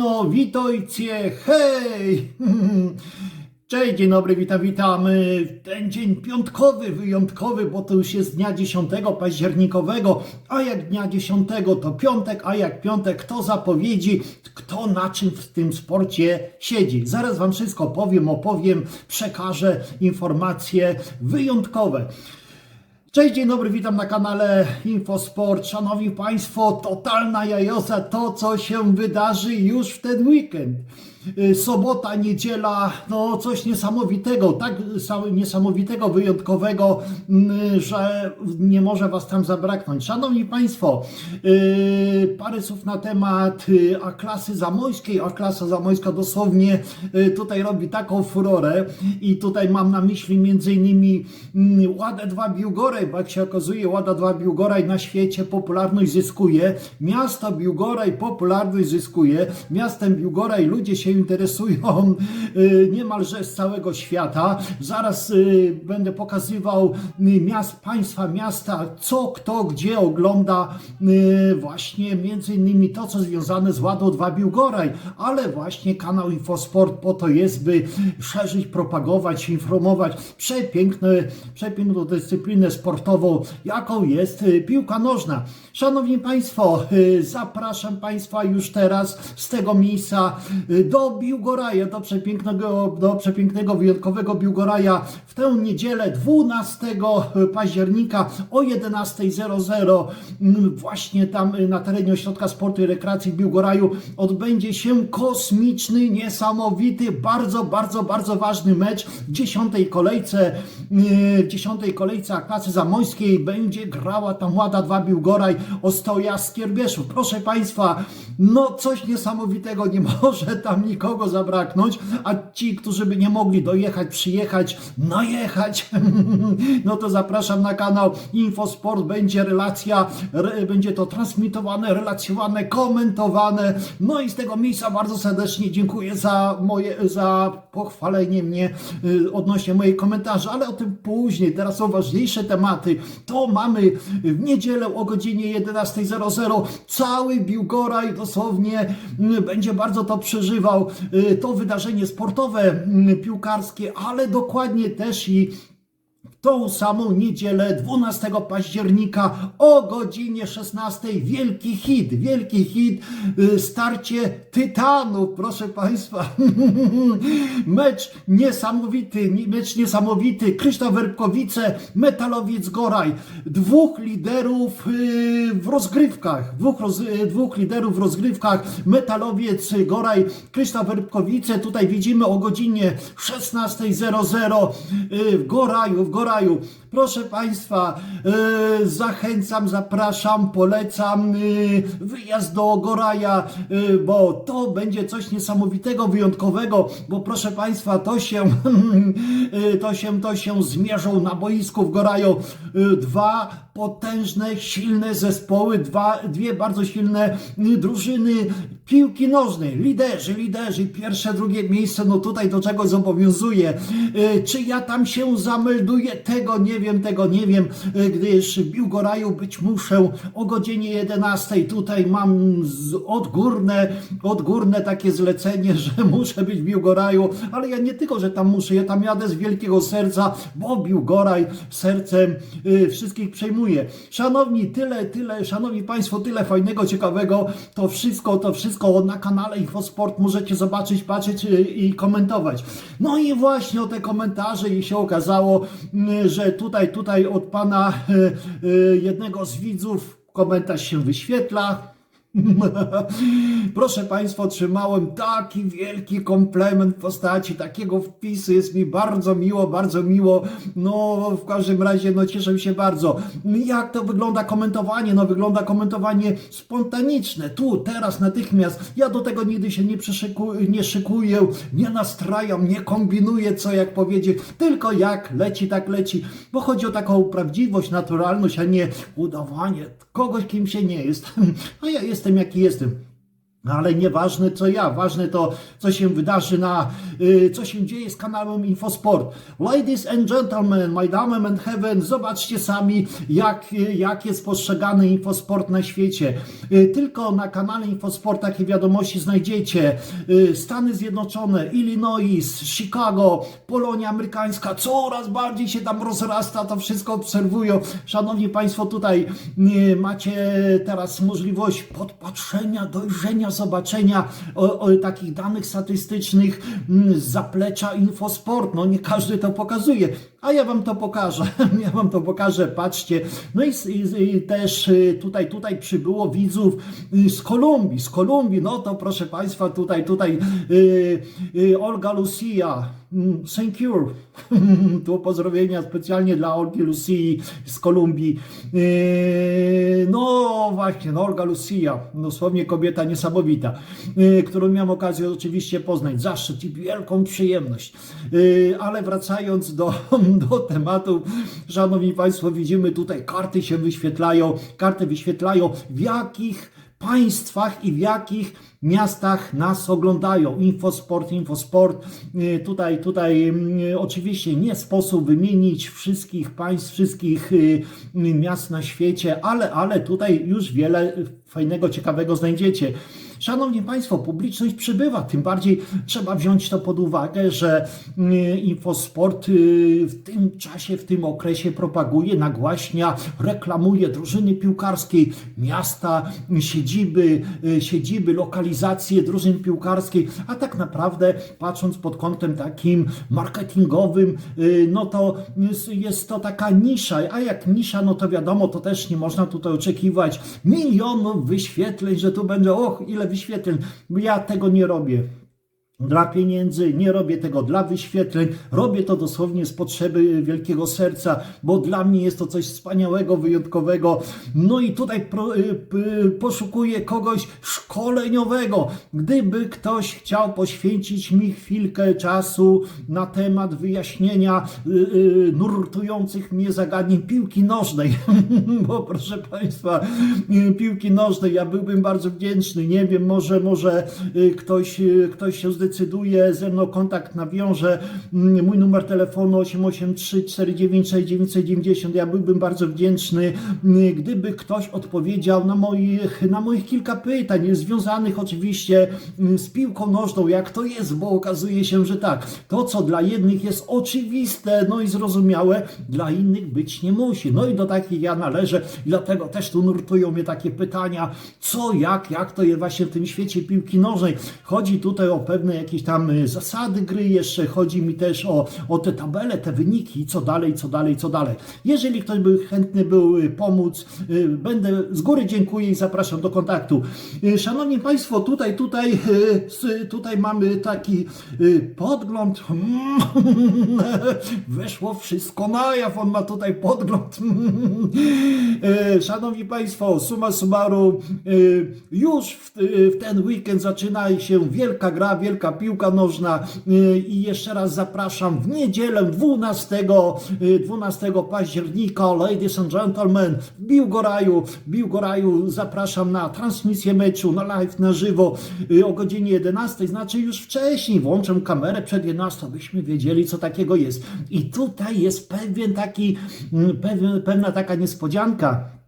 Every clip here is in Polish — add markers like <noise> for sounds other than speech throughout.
no, witajcie, hej! Cześć, dzień dobry, witam, witamy. Ten dzień piątkowy, wyjątkowy, bo to już jest dnia 10 październikowego, a jak dnia 10 to piątek, a jak piątek to zapowiedzi, kto na czym w tym sporcie siedzi. Zaraz Wam wszystko powiem, opowiem, przekażę informacje wyjątkowe. Cześć, dzień dobry, witam na kanale Infosport. Szanowni Państwo, totalna jajoza, to co się wydarzy już w ten weekend. Y, Sobota, niedziela, no coś niesamowitego, tak sam- niesamowitego, wyjątkowego, mm, że nie może Was tam zabraknąć. Szanowni Państwo, y, parę słów na temat y, A-klasy zamojskiej. A-klasa zamojska dosłownie tutaj robi taką furorę i tutaj mam na myśli innymi mm, Ładę 2 Biłgoraj, bo jak się okazuje Łada 2 Biłgoraj na świecie popularność zyskuje, miasto Biłgoraj popularność zyskuje, miastem Biłgoraj ludzie się interesują y, niemalże z całego świata. Zaraz y, będę pokazywał y, miast, państwa, miasta, co, kto, gdzie ogląda właśnie między innymi to, co związane z Ładą 2 Biłgoraj, ale właśnie kanał Infosport po to jest, by szerzyć, propagować, informować przepiękne, przepiękną dyscyplinę sportową, jaką jest piłka nożna. Szanowni Państwo, zapraszam Państwa już teraz z tego miejsca y, do Biłgoraja, do przepięknego, do przepięknego, wyjątkowego Biłgoraja w tę niedzielę 12 października o 11.00 mm, właśnie tam y, na terenie Ośrodka Sportu i Rekreacji w Biłgoraju odbędzie się kosmiczny, niesamowity, bardzo, bardzo, bardzo ważny mecz w dziesiątej kolejce, y, w dziesiątej kolejce klasy zamojskiej będzie grała tam Łada 2 Biłgoraj Ostoja z Kierbieszów. Proszę Państwa, no coś niesamowitego, nie <laughs> może tam nikogo zabraknąć, a ci, którzy by nie mogli dojechać, przyjechać, no jechać, <laughs> no to zapraszam na kanał Infosport, będzie relacja, re, będzie to transmitowane, relacjonowane, komentowane, no i z tego miejsca bardzo serdecznie dziękuję za moje, za pochwalenie mnie y, odnośnie moich komentarzy, ale o tym później, teraz są ważniejsze tematy, to mamy w niedzielę o godzinie 11.00 cały Biłgoraj dosłownie mm, będzie bardzo to przeżywał, y, to wydarzenie sportowe, mm, piłkarskie, ale dokładnie też i tą samą niedzielę 12 października o godzinie 16 wielki hit, wielki hit, y, starcie Tytanów, proszę Państwa. <laughs> mecz niesamowity, nie- mecz niesamowity. Krzysztof Werbkowice, Metalowiec Goraj. Dwóch liderów y, w rozgrywkach, dwóch, roz, y, dwóch liderów w rozgrywkach. Metalowiec Goraj, Krzysztof Werbkowice. Tutaj widzimy o godzinie 16.00 y, w Goraju, w Goraju. Brian. Proszę Państwa, y, zachęcam, zapraszam, polecam y, wyjazd do Goraja, y, bo to będzie coś niesamowitego, wyjątkowego, bo proszę Państwa, to się, <laughs> to się, to się zmierzą na boisku w Goraju dwa potężne, silne zespoły, dwa, dwie bardzo silne drużyny piłki nożnej, liderzy, liderzy, pierwsze, drugie miejsce, no tutaj do czegoś zobowiązuje. Czy ja tam się zamelduję? Tego nie wiem, tego nie wiem, y, gdyż w Biłgoraju być muszę o godzinie 11. Tutaj mam odgórne, odgórne takie zlecenie, <laughs> że muszę być w Biłgoraju, ale ja nie tylko, że tam muszę, ja tam jadę z wielkiego serca, bo Biłgoraj sercem y, wszystkich przejmuje. Szanowni, tyle, tyle, szanowni Państwo, tyle fajnego, ciekawego, to wszystko, to wszystko na kanale Infosport możecie zobaczyć, patrzeć y, i komentować. No i właśnie o te komentarze i się okazało, że tutaj, tutaj od pana y, y, jednego z widzów komentarz się wyświetla. <laughs> Proszę Państwa, otrzymałem taki wielki komplement w postaci takiego wpisu. Jest mi bardzo miło, bardzo miło. No, w każdym razie, no cieszę się bardzo. Jak to wygląda komentowanie? No, wygląda komentowanie spontaniczne. Tu, teraz, natychmiast. Ja do tego nigdy się nie, nie szykuję, nie nastrajam, nie kombinuję, co jak powiedzieć. Tylko jak leci, tak leci. Bo chodzi o taką prawdziwość, naturalność, a nie udawanie kogoś, kim się nie jest. <laughs> A ja jestem, jaki jestem. Ale nieważne co ja, ważne to, co się wydarzy na, y, co się dzieje z kanałem Infosport. Ladies and gentlemen, my damen and heaven, zobaczcie sami, jak, y, jak jest postrzegany Infosport na świecie. Y, Tylko na kanale Infosport takie wiadomości znajdziecie. Stany Zjednoczone, Illinois, Chicago, Polonia amerykańska, coraz bardziej się tam rozrasta, to wszystko obserwują. Szanowni Państwo, tutaj macie teraz możliwość podpatrzenia, dojrzenia, zobaczenia o, o takich danych statystycznych mm, zaplecza Infosport. No nie każdy to pokazuje, a ja wam to pokażę. <laughs> Ja wam to pokażę, patrzcie. No i, i, i też y, tutaj, tutaj przybyło widzów y, z Kolumbii, z Kolumbii. No to proszę Państwa, tutaj, tutaj y, y, Olga Lucia, mm, thank you. <laughs> tu pozdrowienia specjalnie dla Olgi Lucii z Kolumbii. Yy, No właśnie, no Olga Lucia, dosłownie kobieta niesamowita, yy, którą miałem okazję oczywiście poznać. Zaszczyt i wielką przyjemność. Yy, Ale wracając do, do tematu, szanowni Państwo, widzimy tutaj karty się wyświetlają, karty wyświetlają w jakich państwach i w jakich miastach nas oglądają. Infosport, Infosport. Y, Tutaj, tutaj oczywiście nie sposób wymienić wszystkich państw, wszystkich y, miast na świecie, ale, ale tutaj już wiele fajnego, ciekawego znajdziecie. Szanowni Państwo, publiczność przybywa, tym bardziej trzeba wziąć to pod uwagę, że y, Infosport y, w tym czasie, w tym okresie propaguje, nagłaśnia, reklamuje drużyny piłkarskiej, miasta, siedziby, y, siedziby, lokalizacje drużyn piłkarskiej, a tak naprawdę patrząc pod kątem takim marketingowym, y, no to jest to taka nisza, a jak nisza, no to wiadomo, to też nie można tutaj oczekiwać milionów wyświetleń, że tu będzie, och, ile wyświetleń. Ja tego nie robię dla pieniędzy, nie robię tego dla wyświetleń, robię to dosłownie z potrzeby wielkiego serca, bo dla mnie jest to coś wspaniałego, wyjątkowego. No i tutaj pro, y, p- poszukuję kogoś szkoleniowego. Gdyby ktoś chciał poświęcić mi chwilkę czasu na temat wyjaśnienia y, y, nurtujących mnie zagadnień piłki nożnej, <laughs> bo proszę Państwa, y, piłki nożnej, ja byłbym bardzo wdzięczny. Nie wiem, może, może y, ktoś, y, ktoś się zdecyduje, ze mną kontakt nawiąże. Mm, Mój numer telefonu 883 496 990. Ja byłbym bardzo wdzięczny, y, gdyby ktoś odpowiedział na moich, na moich kilka pytań, związanych oczywiście y, z piłką nożną, jak to jest, bo okazuje się, że tak, to co dla jednych jest oczywiste, no i zrozumiałe, dla innych być nie musi. No i do takich ja należę, dlatego też tu nurtują mnie takie pytania, co, jak, jak to jest właśnie w tym świecie piłki nożnej. Chodzi tutaj o pewne jakieś tam y, zasady gry, jeszcze chodzi mi też o, o te tabele, te wyniki, co dalej, co dalej, co dalej. Jeżeli ktoś by chętny był y, pomóc, y, będę z góry dziękuję i zapraszam do kontaktu. Szanowni Państwo, tutaj, tutaj, tutaj mamy taki podgląd. <laughs> Weszło wszystko na jaw, on ma tutaj podgląd. Szanowni Państwo, summa summarum, już w ten weekend zaczyna się wielka gra, wielka piłka nożna e, i jeszcze raz zapraszam w niedzielę 12, e, 12 października, ladies and gentlemen, w Biłgoraju, w Biłgoraju zapraszam na transmisję meczu, na live, na żywo e, o godzinie 11, znaczy już wcześniej, włączę kamerę przed 11, byśmy wiedzieli co takiego jest. I tutaj jest pewien taki, mm, pewien, pewna taka niespodzianka.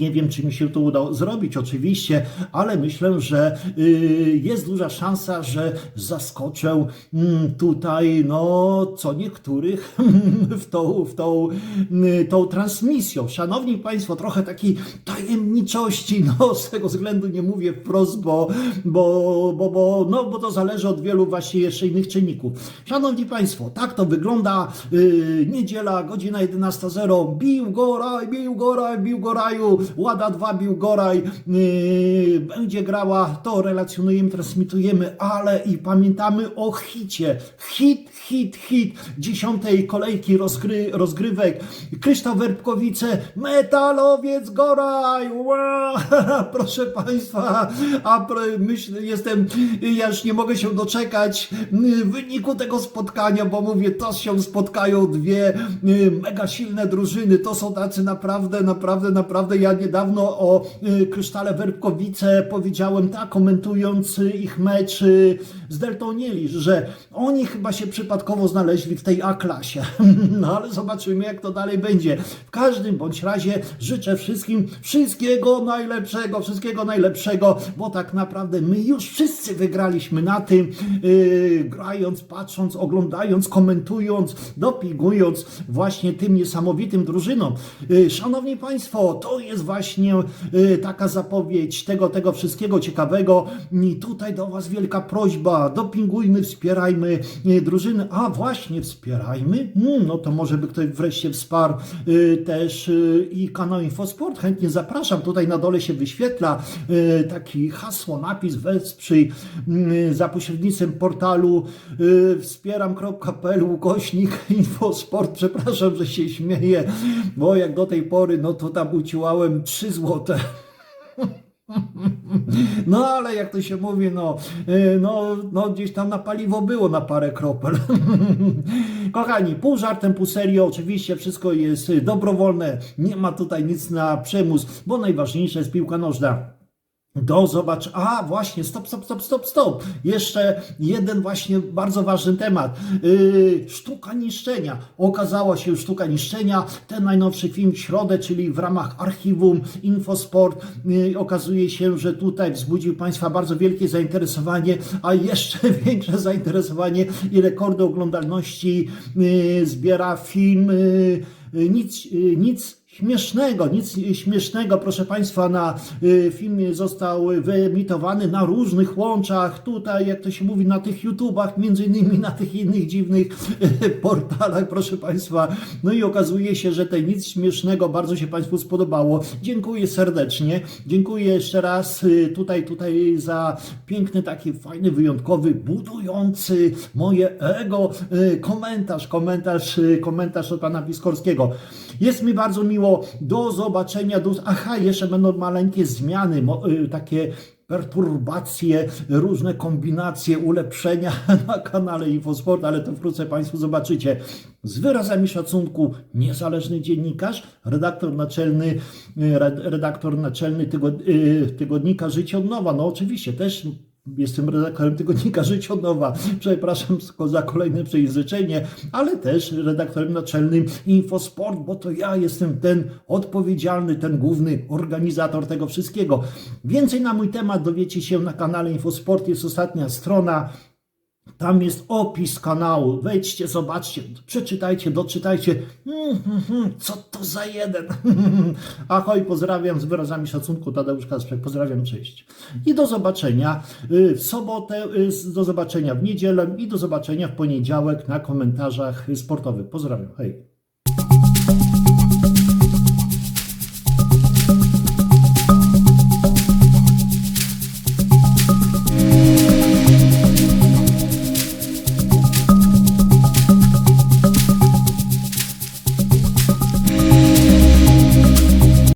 Nie wiem, czy mi się to udało zrobić, oczywiście, ale myślę, że y, jest duża szansa, że zaskoczę mm, tutaj, no, co niektórych <laughs> w tą, w tą, y, tą transmisją. Szanowni Państwo, trochę takiej tajemniczości, no, <laughs> z tego względu nie mówię wprost, bo, bo, bo, bo, no, bo to zależy od wielu właśnie jeszcze innych czynników. Szanowni Państwo, tak to wygląda. Y, niedziela, godzina 11.00. Biłgoraj, Biłgoraj, Biłgoraju. Łada 2 Biłgoraj yy, będzie grała, to relacjonujemy, transmitujemy, ale i pamiętamy o hicie. Hit, hit, hit dziesiątej kolejki rozgry, rozgrywek. Krzysztof Werbkowice, Metalowiec Goraj! Wow! <laughs> Proszę Państwa, a myślę, jestem, ja już nie mogę się doczekać yy, wyniku tego spotkania, bo mówię, to się spotkają dwie yy, mega silne drużyny, to są tacy naprawdę, naprawdę, naprawdę ja niedawno o y, Krysztale Werbkowice powiedziałem tak, komentując y, ich mecz y, z Deltą Nielisz, że oni chyba się przypadkowo znaleźli w tej A-klasie. <laughs> No ale zobaczymy, jak to dalej będzie. W każdym bądź razie życzę wszystkim wszystkiego najlepszego, wszystkiego najlepszego, bo tak naprawdę my już wszyscy wygraliśmy na tym, yy, grając, patrząc, oglądając, komentując, dopingując właśnie tym niesamowitym drużynom. Yy, Szanowni Państwo, to jest właśnie yy, taka zapowiedź tego, tego wszystkiego ciekawego. I tutaj do Was wielka prośba, dopingujmy, wspierajmy yy, drużyny. A właśnie, wspierajmy? Hmm, no to może by ktoś wreszcie wsparł yy, też i kanał Infosport. Chętnie zapraszam. Tutaj na dole się wyświetla taki hasło, napis wesprzyj za pośrednictwem portalu wspieram.pl ukośnik Infosport. Przepraszam, że się śmieję, bo jak do tej pory, no to tam uciłałem 3 złote. <laughs> No ale jak to się mówi, no, yy, no, no gdzieś tam na paliwo było na parę kropel. <laughs> Kochani, pół żartem, pół serio, oczywiście wszystko jest y, dobrowolne, nie ma tutaj nic na przemus, bo najważniejsza jest piłka nożna. Do zobacz. A, właśnie, stop, stop, stop, stop, stop. Jeszcze jeden właśnie bardzo ważny temat. Yy, sztuka niszczenia. Okazała się sztuka niszczenia. Ten najnowszy film w środę, czyli w ramach archiwum Infosport. Yy, okazuje się, że tutaj wzbudził Państwa bardzo wielkie zainteresowanie, a jeszcze <laughs> większe zainteresowanie i rekordy oglądalności yy, zbiera film. Nic, nic śmiesznego, nic śmiesznego, proszę Państwa, na y, filmie został wyemitowany na różnych łączach, tutaj, jak to się mówi, na tych YouTubach, między innymi na tych innych dziwnych y, portalach, proszę Państwa. No i okazuje się, że te nic śmiesznego bardzo się Państwu spodobało. Dziękuję serdecznie. Dziękuję jeszcze raz y, tutaj, tutaj za piękny, taki fajny, wyjątkowy, budujący moje ego komentarz, komentarz, komentarz od Pana Piskorskiego. Jest mi bardzo miło. Do zobaczenia. Do... Aha, jeszcze będą maleńkie zmiany, y, takie perturbacje, różne kombinacje, ulepszenia <laughs> na kanale Infosport, ale to wkrótce Państwo zobaczycie. Z wyrazami szacunku niezależny dziennikarz, redaktor naczelny, y, red- redaktor naczelny y, tygodnika Życie od Nowa. No oczywiście też Jestem redaktorem tygodnika Życie od Nowa. Przepraszam za kolejne przejęzyczenie, ale też redaktorem naczelnym Infosport, bo to ja jestem ten odpowiedzialny, ten główny organizator tego wszystkiego. Więcej na mój temat dowiecie się na kanale Infosport. Jest ostatnia strona. Tam jest opis kanału. Wejdźcie, zobaczcie, przeczytajcie, doczytajcie. Mm, mm, mm, co to za jeden? <laughs> Ahoj, pozdrawiam z wyrazami szacunku. Tadeusz Kasprek, pozdrawiam, cześć. I do zobaczenia y, w sobotę, y, do zobaczenia w niedzielę i do zobaczenia w poniedziałek na komentarzach sportowych. Pozdrawiam, hej.